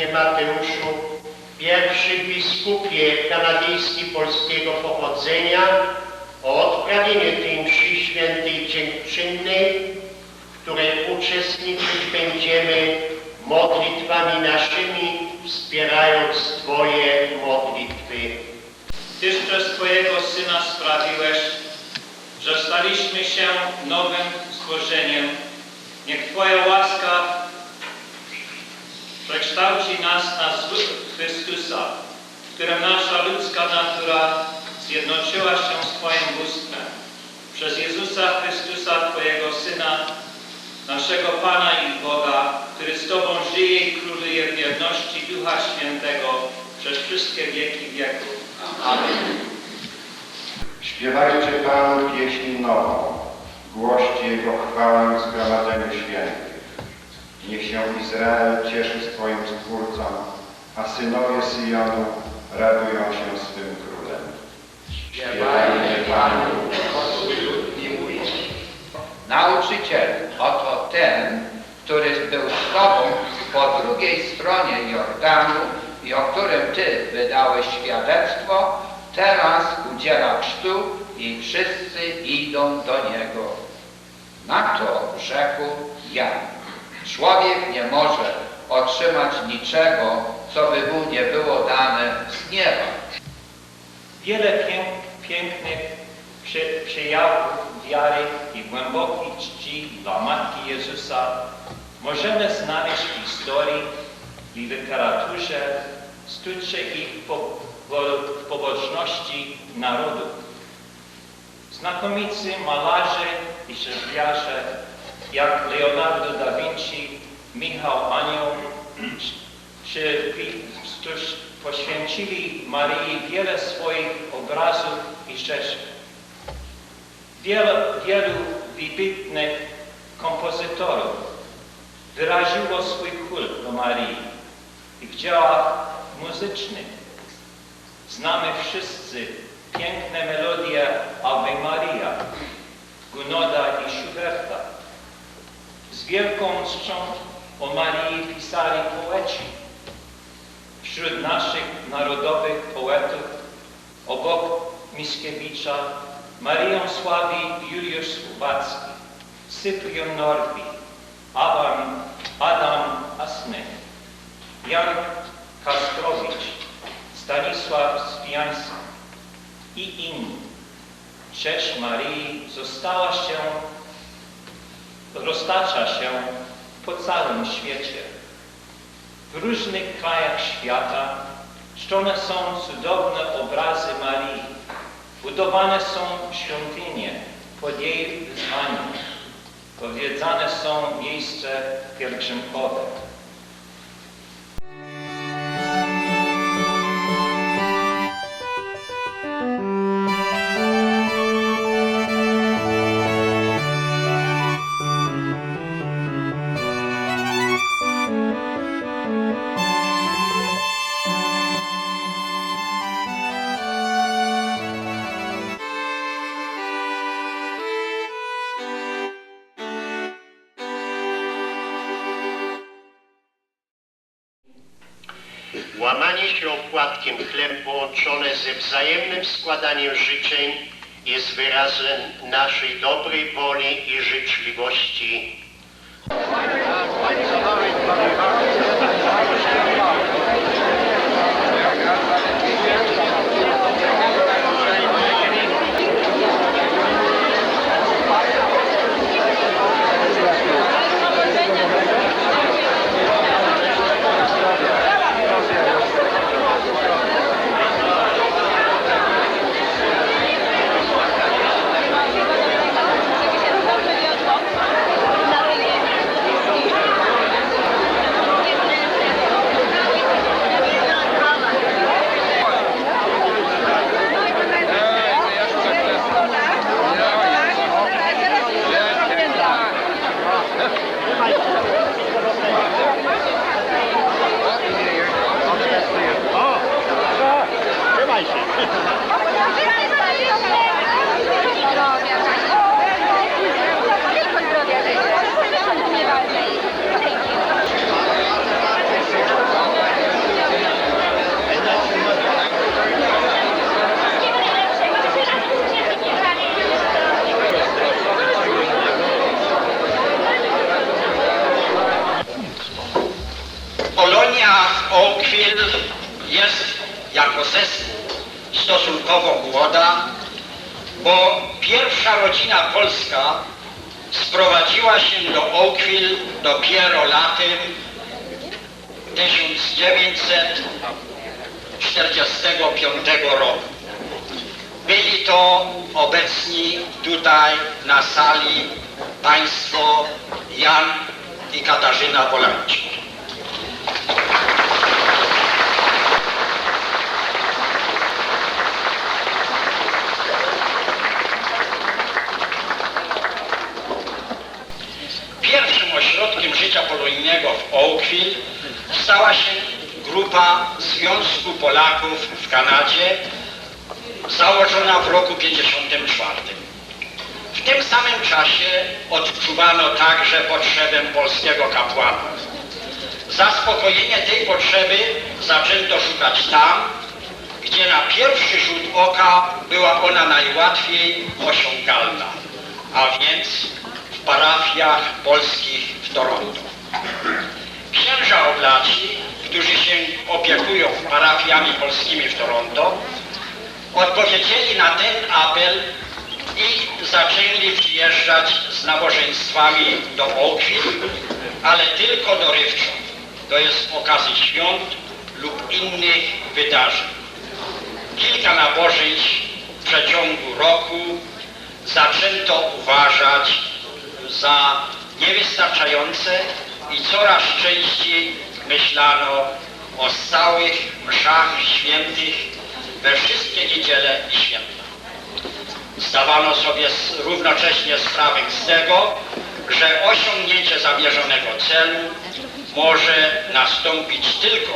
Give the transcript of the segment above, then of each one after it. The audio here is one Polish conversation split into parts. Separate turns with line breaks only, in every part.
biskupie Mateuszu, pierwszy biskupie kanadyjski polskiego pochodzenia, o odprawienie tej mszy świętej dziękczynnej, w której uczestniczyć będziemy modlitwami naszymi, wspierając Twoje modlitwy.
Tyż przez Twojego Syna sprawiłeś, że staliśmy się nowym stworzeniem. Niech Twoja łaska przekształci nas na wzór Chrystusa, w którym nasza ludzka natura zjednoczyła się z Twoim bóstwem. Przez Jezusa Chrystusa, Twojego Syna, naszego Pana i Boga, który z Tobą żyje i króluje w wierności Ducha Świętego przez wszystkie wieki wieków.
Śpiewajcie Panu pieśń nową, głoście Jego chwałę w zgromadzeniu świętych. Niech się Izrael cieszy swoim Stwórcą, a synowie Syjonu radują się swym królem.
Śpiewajmy Panu, lud miłuje. Nauczyciel, oto ten, który był z Tobą po drugiej stronie Jordanu i o którym Ty wydałeś świadectwo, teraz udziela chrztu i wszyscy idą do Niego. Na to rzekł Jan. Człowiek nie może otrzymać niczego, co by mu nie było dane z nieba.
Wiele pięk, pięknych przy, przejawów wiary i głębokiej czci dla Matki Jezusa możemy znaleźć w historii i literaturze, sztuce i w po, w pobożności narodów. Znakomici malarze i rzeźbiarze jak Leonardo da Vinci, Michał Anioł czy którzy poświęcili Maryi wiele swoich obrazów i rzeczy. Wielu, wielu wybitnych kompozytorów wyraziło swój kult do Maryi i w dziełach muzycznych. Znamy wszyscy piękne melodie Ave Maria, Gunoda i Schuberta. Z wielką czcią o Marii pisali poeci. Wśród naszych narodowych poetów obok Mickiewicza Marię sławi Juliusz Słubacki, Cyprian Norbi, Adam, Adam Jan Kasprowicz, Stanisław Spiański i inni. Cześć Marii została się, roztacza się po całym świecie. W różnych krajach świata czczone są cudowne obrazy Marii. Budowane są świątynie pod jej wyzwaniem. Powiedzane są miejsca pielgrzymkowe.
Opłatkiem chleb połączone ze wzajemnym składaniem życzeń jest wyrazem naszej dobrej woli i życzliwości.
Stosunkowo młoda, bo pierwsza rodzina polska sprowadziła się do Oakville dopiero latem 1945 roku. Byli to obecni tutaj na sali państwo Jan i Katarzyna Polańczyk. Życia polonijnego w Oakville stała się grupa Związku Polaków w Kanadzie, założona w roku 54. W tym samym czasie odczuwano także potrzebę polskiego kapłana. Zaspokojenie tej potrzeby zaczęto szukać tam, gdzie na pierwszy rzut oka była ona najłatwiej osiągalna, a więc w parafiach polskich w Toronto. Księża oblaci, którzy się opiekują parafiami polskimi w Toronto, odpowiedzieli na ten apel i zaczęli przyjeżdżać z nabożeństwami do Oakville, ale tylko dorywczo, to jest okazy świąt lub innych wydarzeń. Kilka nabożeństw w przeciągu roku zaczęto uważać za niewystarczające i coraz częściej myślano o stałych mszach świętych we wszystkie niedziele i święta. Zdawano sobie równocześnie sprawę z tego, że osiągnięcie zamierzonego celu może nastąpić tylko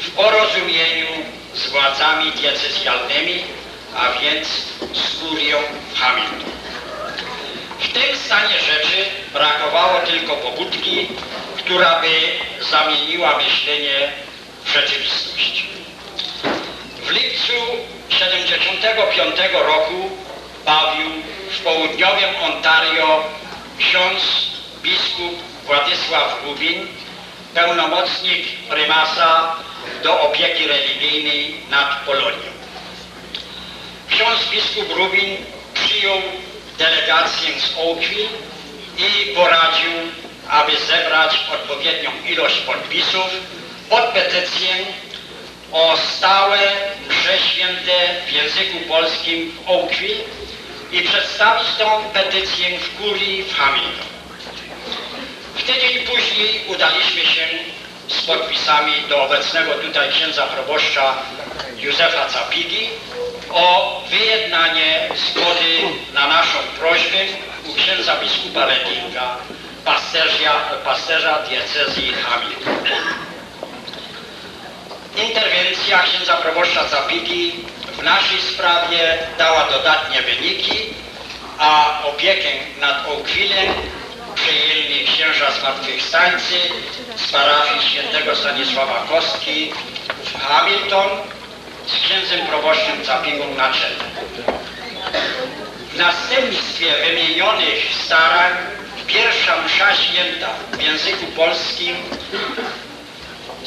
w porozumieniu z władzami diecezjalnymi, a więc z kurią Hamilton. W tym stanie rzeczy brakowało tylko pobudki, która by zamieniła myślenie w rzeczywistość. W lipcu 75 roku bawił w południowym Ontario ksiądz biskup Władysław Rubin, pełnomocnik prymasa do opieki religijnej nad Polonią. Ksiądz biskup Rubin przyjął delegację z Oakville i poradził, aby zebrać odpowiednią ilość podpisów pod petycję o stałe msze święte w języku polskim w Oakville i przedstawić tą petycję w kurii w Hamilton. W tydzień później udaliśmy się z podpisami do obecnego tutaj księdza proboszcza Józefa Capigi o wyjednanie zgody na naszą prośbę u księdza biskupa Redinga, pasterza, pasterza diecezji Hamilton. Interwencja księdza proboszcza Zapigi w naszej sprawie dała dodatnie wyniki, a opiekę nad Oakwilem przejęli księża zmartwychwstańcy z parafii świętego Stanisława Kostki w Hamilton z księdzem proboszczem Zapigą na czele. W następstwie wymienionych starań pierwsza msza święta w języku polskim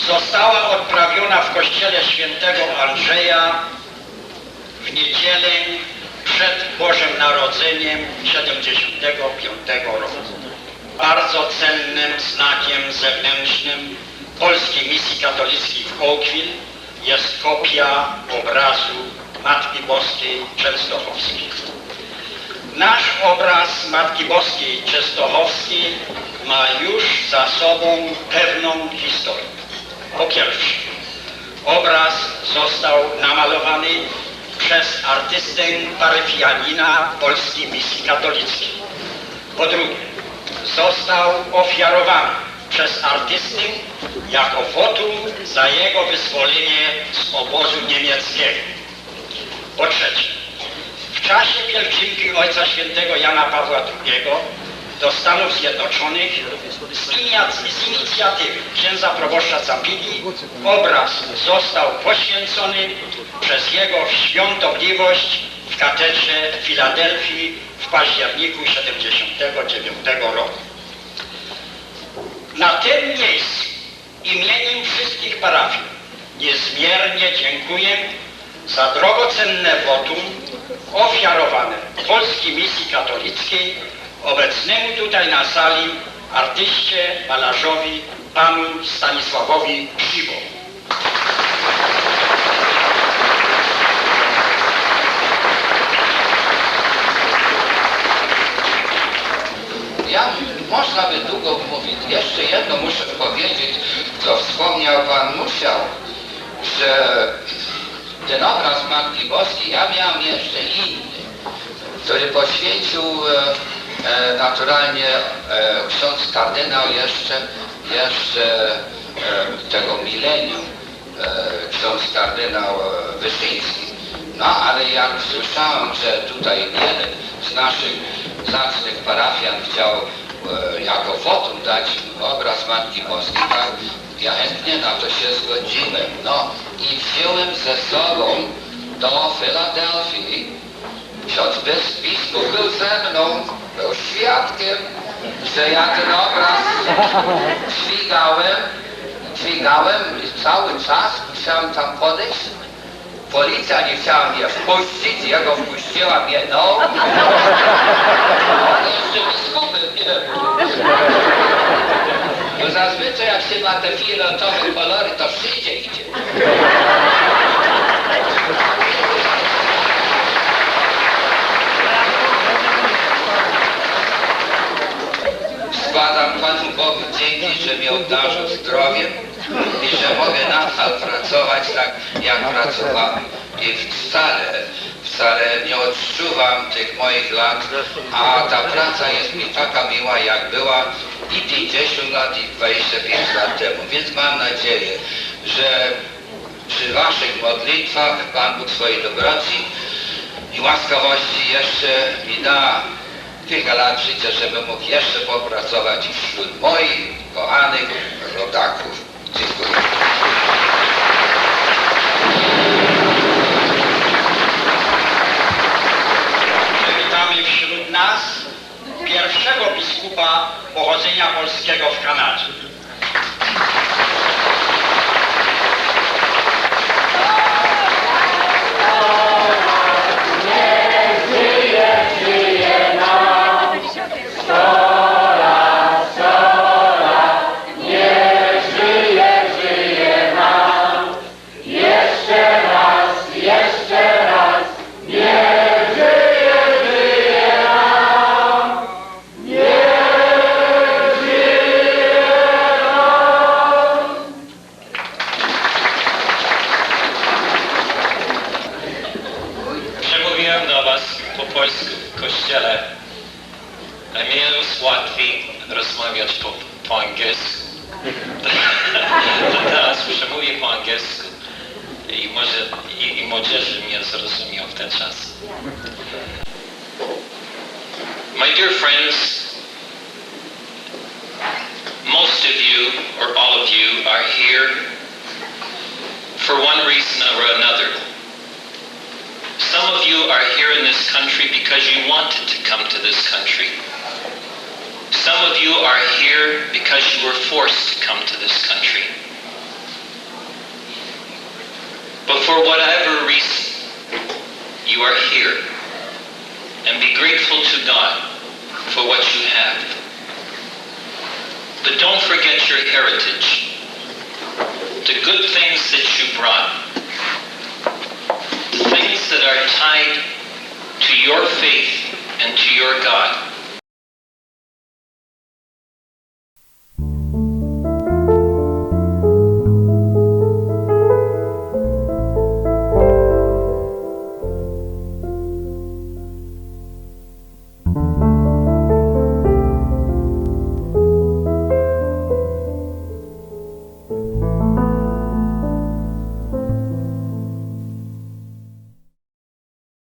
została odprawiona w kościele świętego Andrzeja w niedzielę przed Bożym Narodzeniem 75 roku. Bardzo cennym znakiem zewnętrznym Polskiej Misji Katolickiej w Oakville jest kopia obrazu Matki Boskiej Częstochowskiej. Nasz obraz Matki Boskiej Częstochowskiej ma już za sobą pewną historię. Po pierwsze, obraz został namalowany przez artystę paryfianina Polskiej Misji Katolickiej. Po drugie, został ofiarowany przez artystę jako wotum za jego wyzwolenie z obozu niemieckiego. Po trzecie, w czasie pielgrzymki Ojca Świętego Jana Pawła II do Stanów Zjednoczonych z, inicjatywy księdza proboszcza Zapigi obraz został poświęcony przez jego świątobliwość w katedrze Filadelfii w październiku 79 roku. Na tym miejscu imieniem wszystkich parafii niezmiernie dziękuję za drogocenne wotum ofiarowane Polskiej Misji Katolickiej obecnemu tutaj na sali artyście, malarzowi, panu Stanisławowi Grzybo.
Ja, można by długo mówić. Jeszcze jedno muszę powiedzieć, co wspomniał Pan Musiał, że ten obraz Matki Boskiej, ja miałem jeszcze inny, który poświęcił e, e, naturalnie e, ksiądz kardynał jeszcze, jeszcze e, tego milenium, e, ksiądz kardynał Wyszyński. No ale jak słyszałem, że tutaj jeden z naszych zacnych parafian chciał jako fotum dać obraz Matki Boskiej, tak? Ja chętnie na to się zgodziłem. No i wziąłem ze sobą do Filadelfii. Ksiądz bis- biskup był ze mną, był świadkiem, że ja ten obraz dźwigałem, dźwigałem cały czas musiałem tam podejść. Policja nie chciała mnie wpuścić, ja go wpuściłam jedną. Ale jeszcze biskupem nie. Bo zazwyczaj jak się ma te fioletowe kolory, to wszędzie idzie. Mnie obdarzył zdrowiem i że mogę nadal pracować tak, jak pracowałem. I wcale, wcale nie odczuwam tych moich lat, a ta praca jest mi taka miła, jak była i 50 lat, i 25 lat temu. Więc mam nadzieję, że przy Waszych modlitwach Pan Bóg swojej dobroci i łaskawości jeszcze mi da kilka lat życia, żebym mógł jeszcze popracować wśród moich kochanych rodaków. Dziękuję.
Witamy wśród nas pierwszego biskupa pochodzenia polskiego w Kanadzie.
For one reason or another. Some of you are here in this country because you wanted to come to this country. Some of you are here because you were forced to come to this country. But for whatever reason, you are here. And be grateful to God for what you have. But don't forget your heritage, the good things that you brought the things that are tied to your faith and to your God.